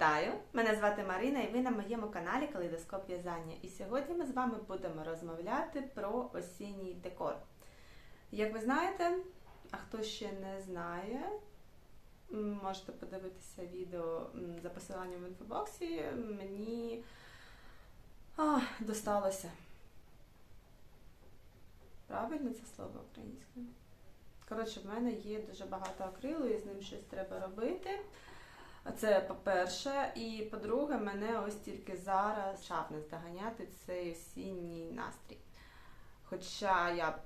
Вітаю! Мене звати Марина і ви на моєму каналі Калейдоскоп В'язання. І сьогодні ми з вами будемо розмовляти про осінній декор. Як ви знаєте, а хто ще не знає, можете подивитися відео за посиланням в інфобоксі. Мені а, досталося. Правильно це слово українською? Коротше, в мене є дуже багато акрилу і з ним щось треба робити. Це по-перше, і по-друге, мене ось тільки зараз почав наздоганяти цей осінній настрій. Хоча я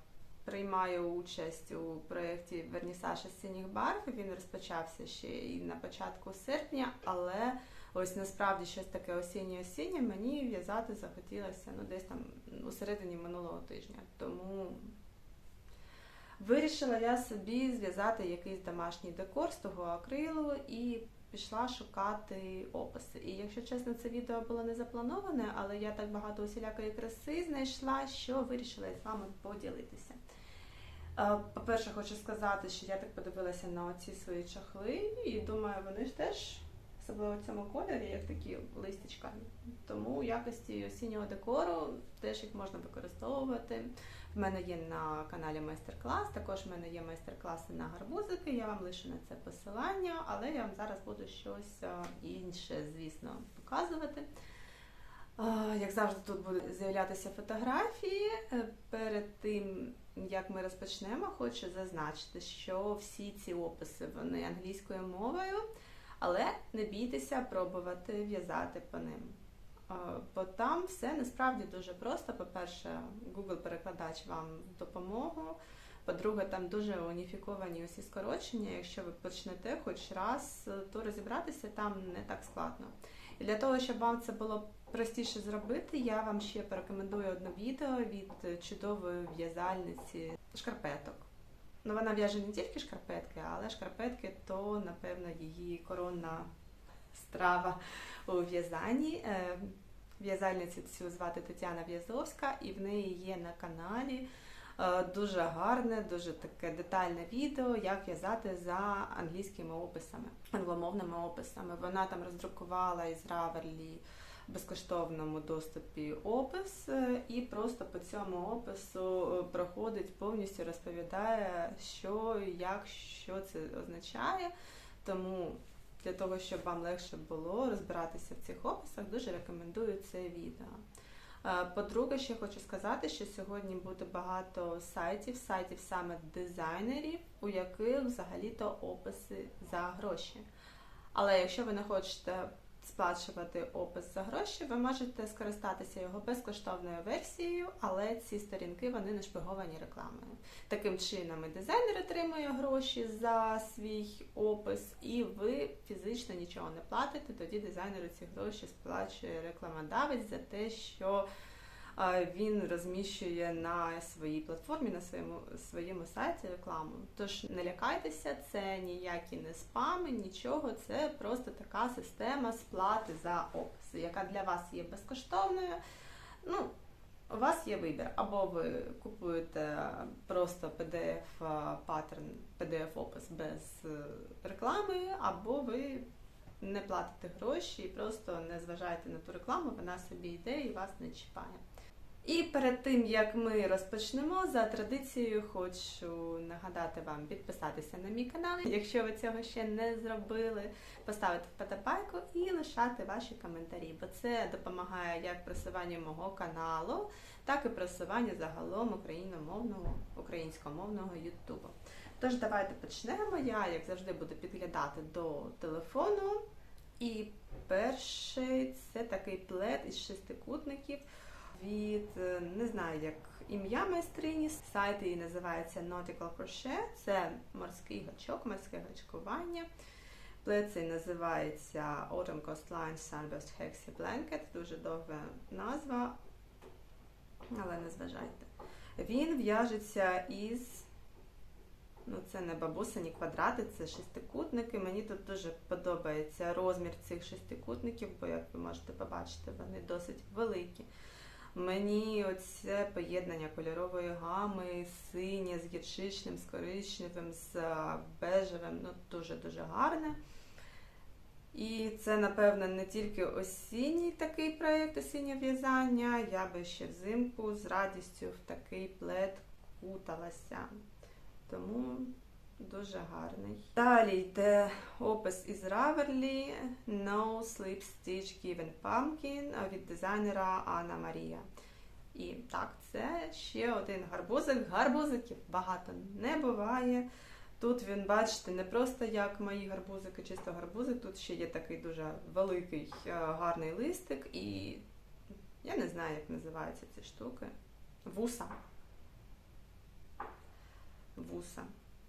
приймаю участь у проєкті Вернісаж осінніх барв, він розпочався ще і на початку серпня, але ось насправді щось таке осіннє-осіннє мені в'язати захотілося ну, десь там у середині минулого тижня. Тому вирішила я собі зв'язати якийсь домашній декор з того акрилу і пішла шукати описи. І якщо чесно, це відео було не заплановане, але я так багато усілякої краси знайшла, що вирішила з вами поділитися. Е, По-перше, хочу сказати, що я так подивилася на ці свої чахли, і думаю, вони ж теж, особливо в цьому кольорі, як такі листячка. Тому в якості осіннього декору теж їх можна використовувати. В мене є на каналі майстер-клас, також в мене є майстер-класи на гарбузики. Я вам лишу на це посилання, але я вам зараз буду щось е, інше, звісно, показувати. Е, Як завжди, тут будуть з'являтися фотографії. Е, Перед тим, як ми розпочнемо, хочу зазначити, що всі ці описи вони англійською мовою, але не бійтеся пробувати в'язати по ним. Бо там все насправді дуже просто. По-перше, Google-перекладач вам допомогу. По-друге, там дуже уніфіковані усі скорочення. Якщо ви почнете хоч раз, то розібратися там не так складно. І для того, щоб вам це було простіше зробити, я вам ще порекомендую одне відео від чудової в'язальниці шкарпеток. Ну, вона в'яже не тільки шкарпетки, але шкарпетки то, напевно, її коронна страва у в'язанні. Е, В'язальницю цю звати Тетяна В'язовська, і в неї є на каналі е, дуже гарне, дуже таке детальне відео, як в'язати за англійськими описами, англомовними описами. Вона там роздрукувала із Раверлі безкоштовному доступі опис, е, і просто по цьому опису е, проходить повністю розповідає, що, як, що це означає. Тому для того, щоб вам легше було розбиратися в цих описах, дуже рекомендую це відео. Е, По-друге, ще хочу сказати, що сьогодні буде багато сайтів, сайтів саме дизайнерів, у яких взагалі-то описи за гроші. Але якщо ви не хочете сплачувати опис за гроші, ви можете скористатися його безкоштовною версією, але ці сторінки вони не шпиговані рекламою. Таким чином і дизайнер отримує гроші за свій опис, і ви фізично нічого не платите. Тоді дизайнеру ці гроші сплачує рекламодавець за те, що він розміщує на своїй платформі, на своєму своєму сайті рекламу. Тож не лякайтеся, це ніякі не спами, нічого. Це просто така система сплати за описи, яка для вас є безкоштовною. Ну, у вас є вибір, або ви купуєте просто PDF паттерн, PDF опис без е, реклами, або ви не платите гроші і просто не зважаєте на ту рекламу, вона собі йде і вас не чіпає. І перед тим як ми розпочнемо, за традицією хочу нагадати вам підписатися на мій канал, якщо ви цього ще не зробили, поставити вподобайку і лишати ваші коментарі, бо це допомагає як просуванню мого каналу, так і просуванню загалом україномовного українськомовного Ютубу. Тож давайте почнемо. Я, як завжди, буду підглядати до телефону. І перший це такий плед із шестикутників від е, не знаю як ім'я майстрині. Сайт її називається Nautical Crochet. Це морський гачок, морське гачкування. Плед цей називається Autumn Coastline Sunburst Hexi Blanket. Дуже довга назва, але не зважайте. Він в'яжеться із. Ну, це не бабусині квадрати, це шестикутники. Мені тут дуже подобається розмір цих шестикутників, бо, як ви можете побачити, вони досить великі. Мені оце поєднання кольорової гами, синє з гірчичним, з коричневим, з бежевим, ну дуже-дуже гарне. І це, напевно, не тільки осінній такий проєкт осіннє в'язання. Я би ще взимку з радістю в такий плед куталася. Тому дуже гарний. Далі йде опис із Раверлі No Sleep Stitch Given Pumpkin від дизайнера Анна Марія. І так, це ще один гарбузик. Гарбузиків багато не буває. Тут він, бачите, не просто як мої гарбузики, чисто гарбузик. Тут ще є такий дуже великий е, гарний листик, і я не знаю, як називаються ці штуки. Вуса. Вуса.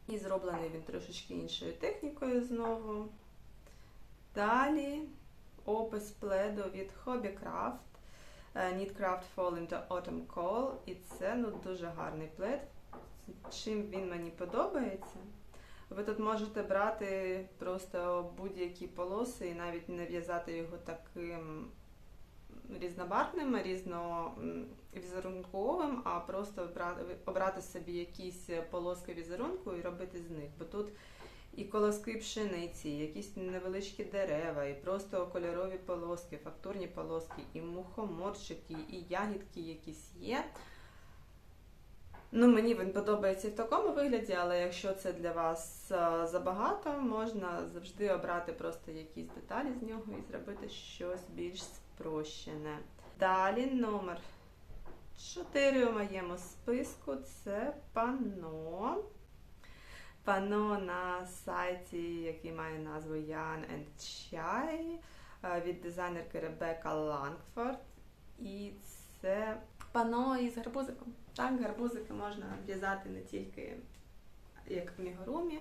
І зроблений він трошечки іншою технікою знову. Далі опис пледу від Hobbycraft. е, Knitcraft Fall into Autumn Call. І це ну, дуже гарний плед. Чим він мені подобається. Ви тут можете брати просто будь-які полоси і навіть не в'язати його таким різнобарвним, різновізерунковим, а просто обрати, собі якісь полоски візерунку і робити з них. Бо тут і колоски пшениці, і якісь невеличкі дерева, і просто кольорові полоски, фактурні полоски, і мухоморчики, і ягідки якісь є. Ну, мені він подобається і в такому вигляді, але якщо це для вас забагато, можна завжди обрати просто якісь деталі з нього і зробити щось більш спрощене. Далі номер 4 у моєму списку це пано. Пано на сайті, який має назву Yarn and Chai від дизайнерки Ребека Лангфорд. І це пано із гарбузиком. Так, гарбузики можна в'язати не тільки як в мігурумі.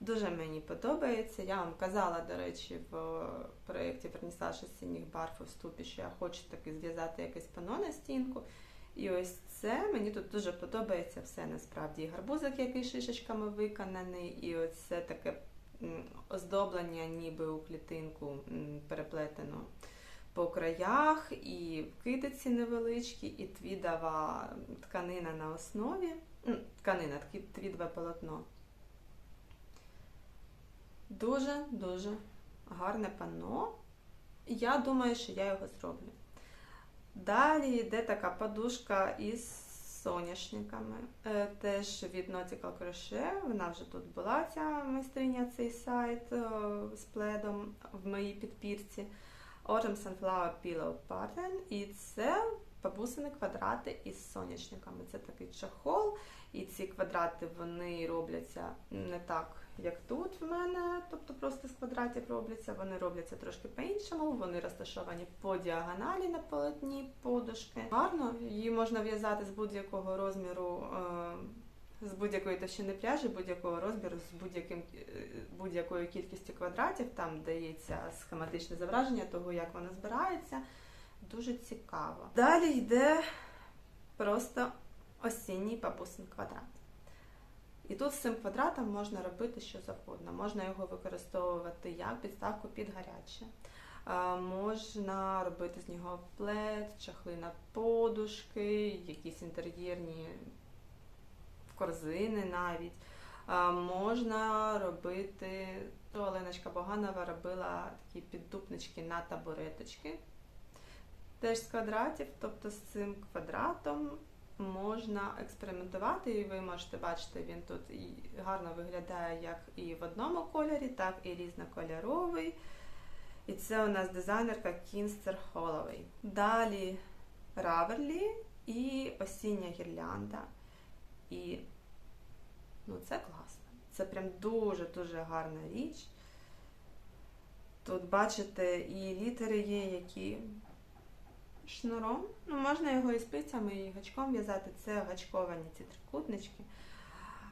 Дуже мені подобається. Я вам казала, до речі, в проєкті Вернісаж осінніх барв у вступі, що я хочу таки зв'язати якесь пано на стінку. І ось це мені тут дуже подобається все насправді. І гарбузик, який шишечками виконаний, і ось це таке оздоблення, ніби у клітинку переплетено по краях, і китиці невеличкі, і твідова тканина на основі. Тканина, таке твідове полотно. Дуже-дуже гарне панно. Я думаю, що я його зроблю. Далі йде така подушка із соняшниками. Е, Теж від Nautical Crochet. Вона вже тут була, ця майстриня, цей сайт з пледом в моїй підпірці. Autumn Sunflower Pillow Pattern. І це бабусини квадрати із соняшниками. Це такий чахол, і ці квадрати вони робляться не так, як тут в мене, тобто просто з квадратів робляться. Вони робляться трошки по-іншому, вони розташовані по діагоналі на полотні подушки. Гарно, її можна в'язати з будь-якого розміру. е, З будь-якої товщини пряжі, будь-якого розміру, з будь-яким е, будь-якою кількістю квадратів, там дається схематичне зображення того, як вона збирається. Дуже цікаво. Далі йде просто осінній бабусин квадрат. І тут з цим квадратом можна робити що завгодно. Можна його використовувати як підставку під гаряче. Можна робити з нього плед, чахли на подушки, якісь інтер'єрні корзини навіть. Можна робити, то Оленочка Боганова робила такі піддупнички на табуреточки. Теж з квадратів, тобто з цим квадратом можна експериментувати, і ви можете бачити, він тут гарно виглядає як і в одному кольорі, так і різнокольоровий. І це у нас дизайнерка Кінстер Холловей. Далі Раверлі і осіння гірлянда. І ну, це класно. Це прям дуже-дуже гарна річ. Тут, бачите, і літери є, які шнуром. Ну, можна його і спицями, і гачком в'язати. Це гачковані ці трикутнички.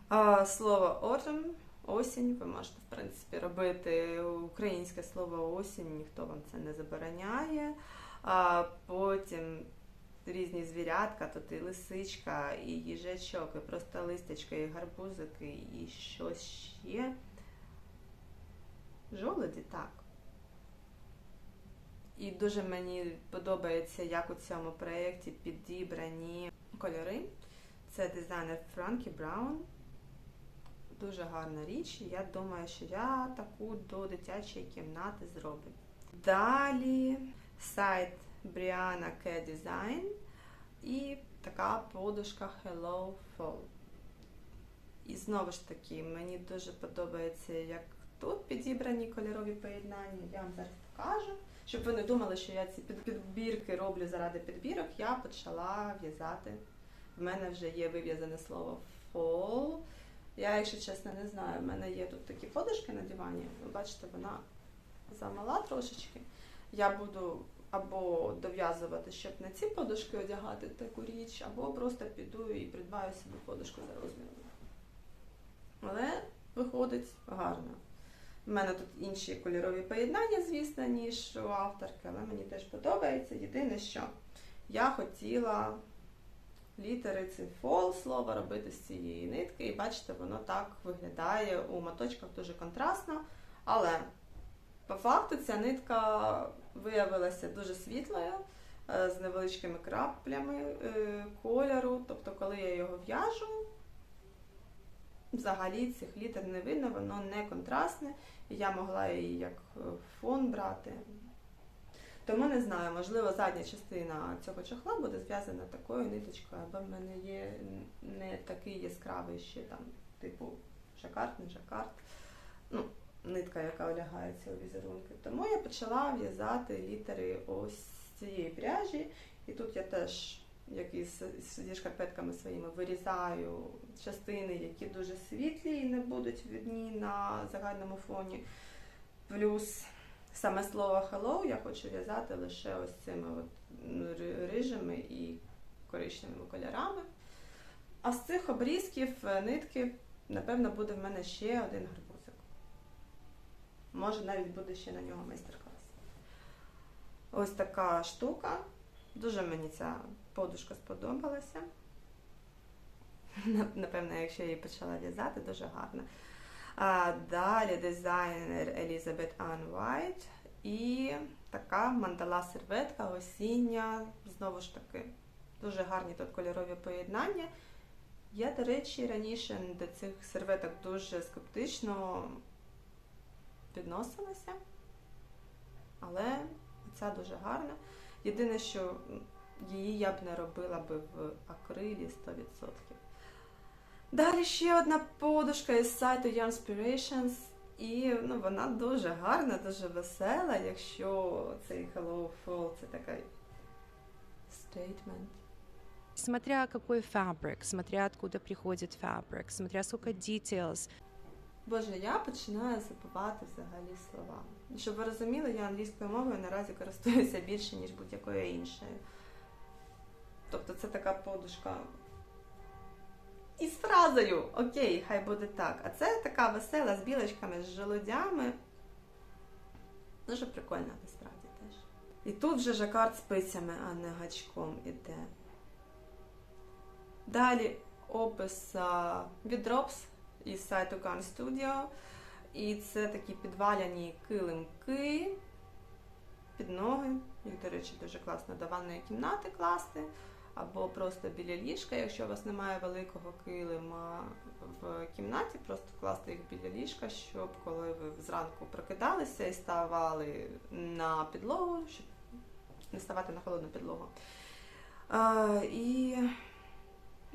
А, слово autumn, осінь, ви можете, в принципі, робити українське слово осінь, ніхто вам це не забороняє. А, потім різні звірятка, тут і лисичка, і їжачок, і просто листочка, і гарбузики, і щось ще. Жолоді, так. І дуже мені подобається, як у цьому проєкті підібрані кольори. Це дизайнер Франкі Браун. дуже гарна річ. Я думаю, що я таку до дитячої кімнати зроблю. Далі сайт Brianna K Design і така подушка Hello Fall. І знову ж таки, мені дуже подобається, як тут підібрані кольорові поєднання. Я вам зараз покажу. Щоб ви не думали, що я ці підбірки роблю заради підбірок, я почала в'язати. В мене вже є вив'язане слово fall. Я, якщо чесно, не знаю. В мене є тут такі подушки на дивані. Ви бачите, вона замала трошечки. Я буду або дов'язувати, щоб на ці подушки одягати таку річ, або просто піду і придбаю собі подушку за розміром. Але виходить гарно. У мене тут інші кольорові поєднання, звісно, ніж у авторки, але мені теж подобається. Єдине, що я хотіла літери фол слова робити з цієї нитки, і бачите, воно так виглядає у моточках дуже контрастно. Але по факту ця нитка виявилася дуже світлою, е, з невеличкими краплями е, кольору. Тобто, коли я його в'яжу, взагалі цих літер не видно, воно не контрастне, і я могла її як е, фон брати. Тому не знаю, можливо, задня частина цього чохла буде зв'язана такою ниточкою, або в мене є не такий яскравий ще там, типу жакард, не жакард. Ну, нитка, яка олягається у візерунки. Тому я почала в'язати літери ось цієї пряжі. І тут я теж, як і зі шкарпетками своїми, вирізаю частини, які дуже світлі і не будуть видні на загальному фоні. Плюс саме слово hello я хочу в'язати лише ось цими от рижими і коричневими кольорами. А з цих обрізків е, нитки, напевно, буде в мене ще один гарбузик. Може, навіть буде ще на нього майстер-клас. Ось така штука. Дуже мені ця подушка сподобалася. Напевно, якщо я її почала в'язати, дуже гарно. А, далі дизайнер Елізабет Ан Вайт і така мандала серветка осіння. Знову ж таки, дуже гарні тут кольорові поєднання. Я, до речі, раніше до цих серветок дуже скептично відносилася, але ця дуже гарна. Єдине, що її я б не робила би в акрилі 100%. Далі ще одна подушка із сайту Youngspirations. І ну, вона дуже гарна, дуже весела, якщо цей Hello Fall це такий statement. Смотря какой фабрик, смотря откуда приходит фабрик, смотря сколько details. Боже, я починаю забувати взагалі слова. Щоб ви розуміли, я англійською мовою наразі користуюся більше, ніж будь-якою іншою. Тобто це така подушка із фразою Окей, хай буде так. А це така весела з білочками, з желудями. Дуже прикольна насправді теж. І тут вже жакард спицями, а не гачком іде. Далі опис від Drops із сайту Gun Studio. І це такі підваляні килимки під ноги. Їх, до речі, дуже класно до ванної кімнати класти. Або просто біля ліжка, якщо у вас немає великого килима в кімнаті, просто класти їх біля ліжка, щоб коли ви зранку прокидалися і ставали на підлогу, щоб не ставати на холодну підлогу. А, і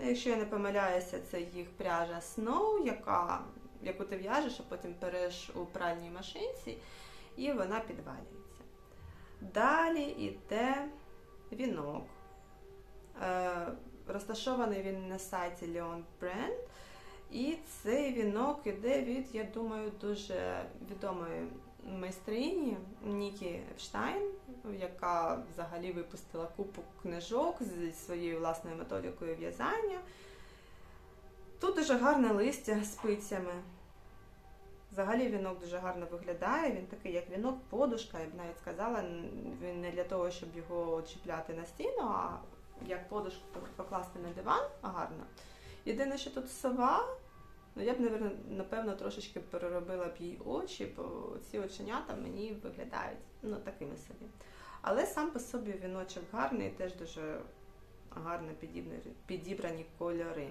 якщо я не помиляюся, це їх пряжа Snow, яка, яку ти в'яжеш, а потім переш у пральній машинці, і вона підвалюється. Далі йде вінок. Е, розташований він на сайті Leon Brand. І цей вінок іде від, я думаю, дуже відомої майстрині Нікі Епштайн, яка взагалі випустила купу книжок зі своєю власною методикою в'язання. Тут дуже гарне листя з спицями. Взагалі вінок дуже гарно виглядає. Він такий, як вінок, подушка, я б навіть сказала. Він не для того, щоб його чіпляти на стіну, а як подушку покласти на диван гарно. Єдине, що тут сова, ну я б, напевно, трошечки переробила б їй очі, бо ці оченята мені виглядають ну, такими собі. Але сам по собі віночок гарний, теж дуже гарно підібрані, кольори.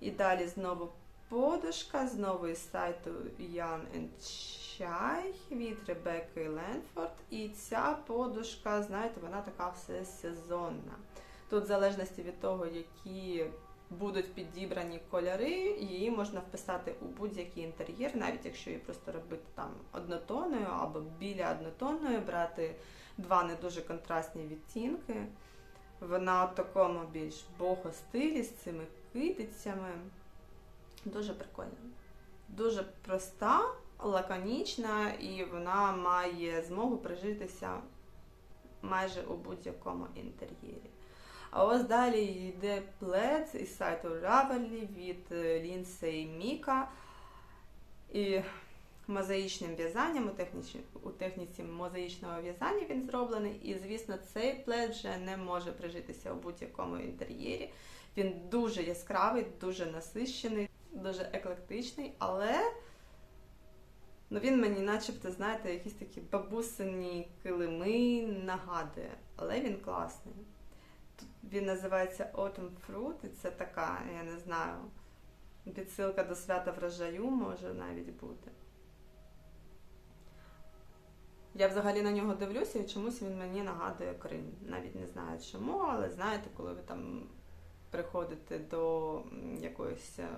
І далі знову подушка знову із сайту Yarn and Chai від Ребекки Ленфорд. І ця подушка, знаєте, вона така все сезонна. Тут, в залежності від того, які будуть підібрані кольори, її можна вписати у будь-який інтер'єр, навіть якщо її просто робити там однотонною або біля однотонної, брати два не дуже контрастні відтінки. Вона в такому більш бого стилі з цими китицями. Дуже прикольна. Дуже проста, лаконічна, і вона має змогу прижитися майже у будь-якому інтер'єрі. А ось далі йде плед із сайту Ravelry від Лінсей Міка. І мозаїчним в'язанням у техніці, у техніці мозаїчного в'язання він зроблений. І, звісно, цей плед вже не може прижитися у будь-якому інтер'єрі. Він дуже яскравий, дуже насищений, дуже еклектичний, але ну, він мені, начебто, знаєте, якісь такі бабусині килими нагадує, але він класний. Він називається Autumn Fruit, і це така, я не знаю, підсилка до свята врожаю може навіть бути. Я взагалі на нього дивлюся і чомусь він мені нагадує Крим. Навіть не знаю чому, але знаєте, коли ви там приходите до якоїсь е,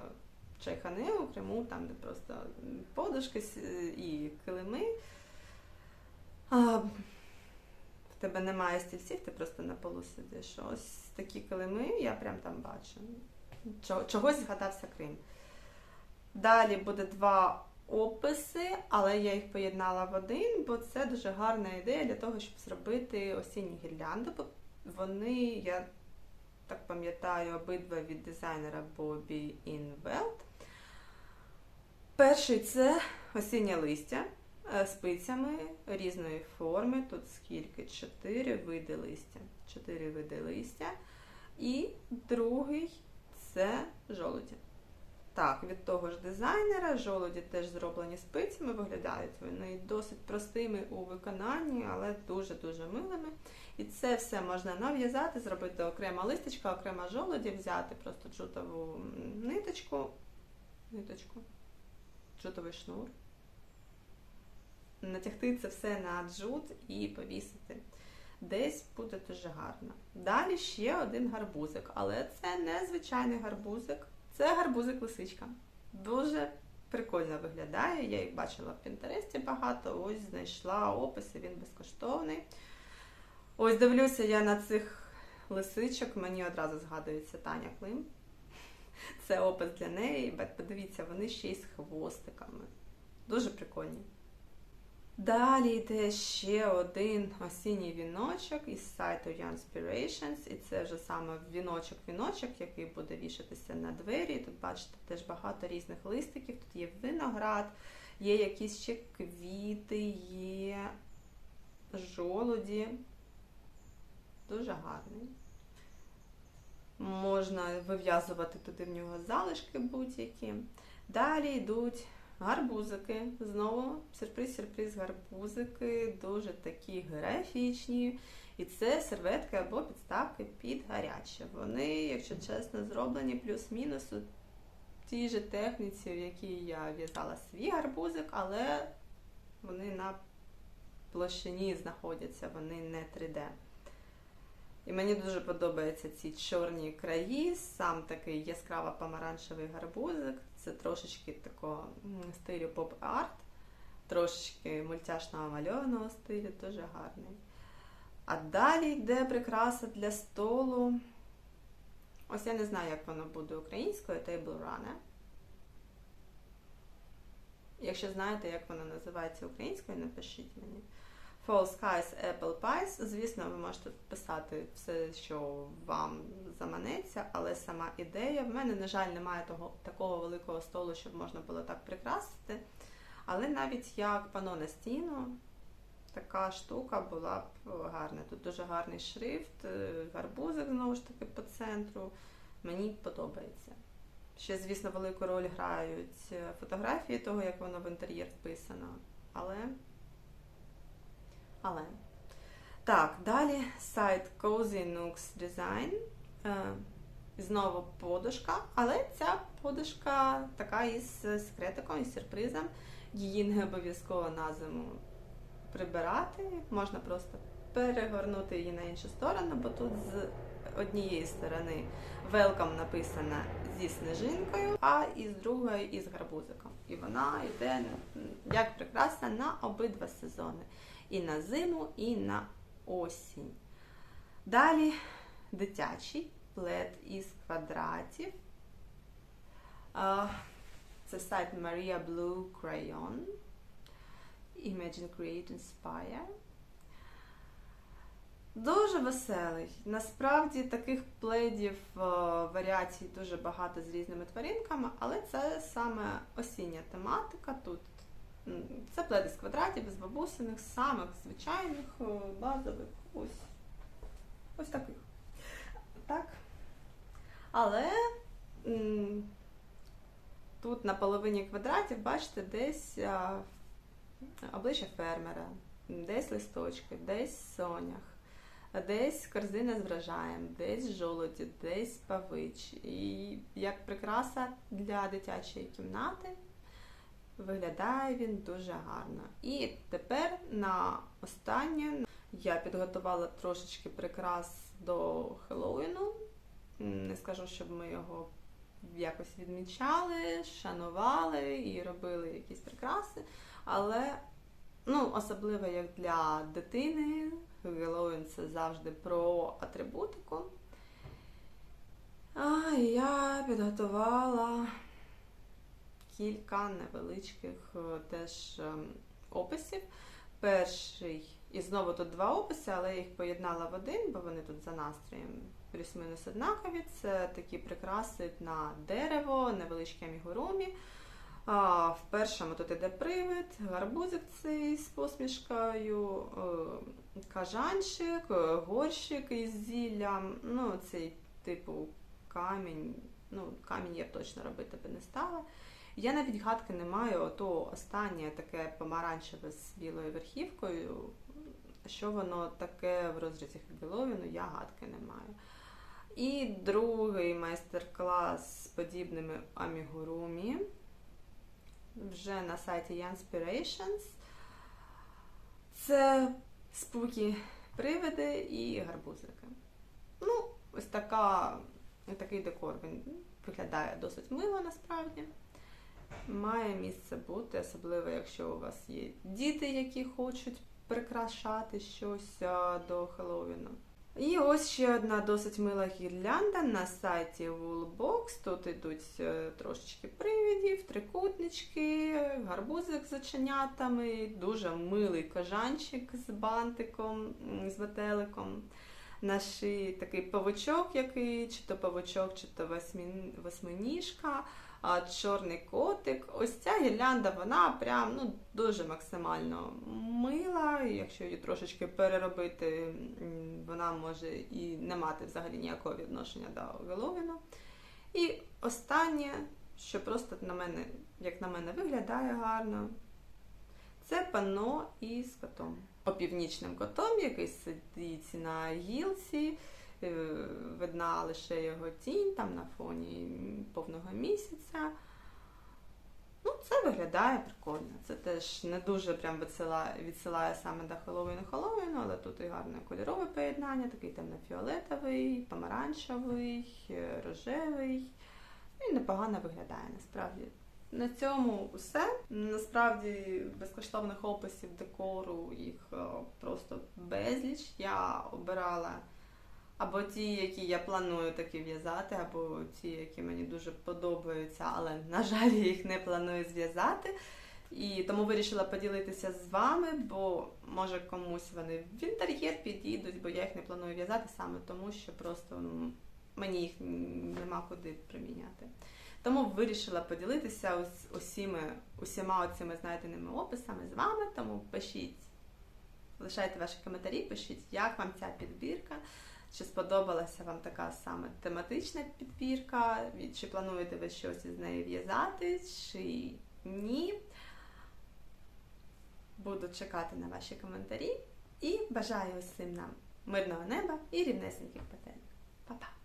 чайхани у Криму, там де просто подушки і килими. Тебе немає стільців, ти просто на полу сидиш. Ось такі килими я прям там бачу. Чогось згадався Крим. Далі буде два описи, але я їх поєднала в один, бо це дуже гарна ідея для того, щоб зробити осінні гірлянди. Вони, я так пам'ятаю, обидва від дизайнера Bobby Inwelt. Перший це осіннє листя спицями різної форми. Тут скільки? Чотири види листя. Чотири види листя. І другий це жолуді. Так, від того ж дизайнера жолуді теж зроблені спицями, виглядають вони досить простими у виконанні, але дуже-дуже милими. І це все можна нав'язати, зробити окрема листочка, окрема жолуді, взяти просто джутову ниточку, ниточку, джутовий шнур, натягти це все на джут і повісити. Десь буде дуже гарно. Далі ще один гарбузик, але це не звичайний гарбузик, це гарбузик лисичка. Дуже прикольно виглядає. Я їх бачила в Пінтересті багато. Ось знайшла описи, він безкоштовний. Ось дивлюся я на цих лисичок, мені одразу згадується Таня Клим. Це опис для неї. Подивіться, вони ще й з хвостиками. Дуже прикольні. Далі йде ще один осінній віночок із сайту Youngspirations, і це вже саме віночок-віночок, який буде вішатися на двері. Тут бачите теж багато різних листиків. Тут є виноград, є якісь ще квіти, є жолуді. Дуже гарний. Можна вив'язувати туди в нього залишки будь-які. Далі йдуть гарбузики. Знову сюрприз-сюрприз гарбузики, дуже такі графічні. І це серветки або підставки під гаряче. Вони, якщо чесно, зроблені плюс-мінус у тій же техніці, в якій я в'язала свій гарбузик, але вони на площині знаходяться, вони не 3D. І мені дуже подобаються ці чорні краї, сам такий яскраво помаранчевий гарбузик. Це трошечки такого стилю поп-арт, трошечки мультяшного мальованого стилю, дуже гарний. А далі йде прикраса для столу. Ось я не знаю, як воно буде українською, Table Runner. Якщо знаєте, як воно називається українською, напишіть мені. Fall Skies Apple Pies. Звісно, ви можете писати все, що вам заманеться, але сама ідея. В мене, на жаль, немає того, такого великого столу, щоб можна було так прикрасити. Але навіть як пано на стіну, така штука була б гарна. Тут дуже гарний шрифт, е, гарбузик знову ж таки по центру. Мені подобається. Ще, звісно, велику роль грають е, фотографії того, як воно в інтер'єр вписано. Але. Але. Так, далі сайт Cozy Nooks Design. Е, знову подушка, але ця подушка така із секретиком, із сюрпризом. Її не обов'язково на зиму прибирати. Можна просто перегорнути її на іншу сторону, бо тут з однієї сторони welcome написана зі сніжинкою, а із другої із гарбузиком. І вона йде як прикраса на обидва сезони. І на зиму, і на осінь. Далі дитячий плед із квадратів. Це сайт Maria Blue Crayon. Imagine Create Inspire. Дуже веселий. Насправді таких пледів е, варіацій дуже багато з різними тваринками, але це саме осіння тематика. Тут це пледи з квадратів, з бабусиних, самих звичайних, е, базових. Ось. Ось таких. Так. Але тут на половині квадратів, бачите, десь обличчя фермера, десь листочки, десь сонях, десь корзина з врожаєм, десь жолоді, десь павич. І як прикраса для дитячої кімнати виглядає він дуже гарно. І тепер на останнє я підготувала трошечки прикрас до Хеллоуіну. Не скажу, щоб ми його якось відмічали, шанували і робили якісь прикраси. Але ну, особливо як для дитини, Хеллоуін це завжди про атрибутику. А я підготувала кілька невеличких е, теж ем, описів. Перший, і знову тут два описи, але я їх поєднала в один, бо вони тут за настроєм плюс-мінус однакові. Це такі прикраси на дерево, невеличкі амігурумі. А, в першому тут іде привид, гарбузик цей з посмішкою, е, кажанчик, е, горщик із зіллям. Ну, цей типу камінь. Ну, камінь я б точно робити би не стала. Я навіть гадки не маю, ото останнє таке помаранчеве з білою верхівкою. Що воно таке в розрізі Хеллоуіну, я гадки не маю. І другий майстер-клас з подібними амігурумі вже на сайті Yanspirations. Це спукі привиди і гарбузики. Ну, ось така, такий декор він виглядає досить мило насправді. Має місце бути, особливо якщо у вас є діти, які хочуть прикрашати щось до Хеллоуіну. І ось ще одна досить мила гірлянда на сайті Woolbox. Тут йдуть е, трошечки привідів, трикутнички, гарбузик з оченятами, дуже милий кажанчик з бантиком, з метеликом. На такий павучок, який чи то павучок, чи то восьминіжка, а чорний котик. Ось ця гірлянда, вона прям ну, дуже максимально мила. Якщо її трошечки переробити, вона може і не мати взагалі ніякого відношення до Геловіну. І останнє, що просто на мене, як на мене, виглядає гарно, це панно із котом. Опівнічним котом, який сидить на гілці, видна лише його тінь там на фоні повного місяця. Ну, це виглядає прикольно. Це теж не дуже прям відсилає, відсилає саме до Хеллоуіну Хеллоуіну, але тут і гарне кольорове поєднання, такий темно-фіолетовий, помаранчевий, е, рожевий. Ну, І непогано виглядає насправді. На цьому все. Насправді безкоштовних описів декору їх е, просто безліч. Я обирала або ті, які я планую таки в'язати, або ті, які мені дуже подобаються, але, на жаль, я їх не планую зв'язати. І тому вирішила поділитися з вами, бо може комусь вони в інтер'єр підійдуть, бо я їх не планую в'язати саме тому, що просто ну, мені їх нема куди приміняти. Тому вирішила поділитися ось усіми, усіма оцими знайденими описами з вами. Тому пишіть, лишайте ваші коментарі, пишіть, як вам ця підбірка, чи сподобалася вам така саме тематична підбірка, чи плануєте ви щось із нею в'язати, чи ні. Буду чекати на ваші коментарі і бажаю усім нам мирного неба і рівнесеньких петель. Па-па!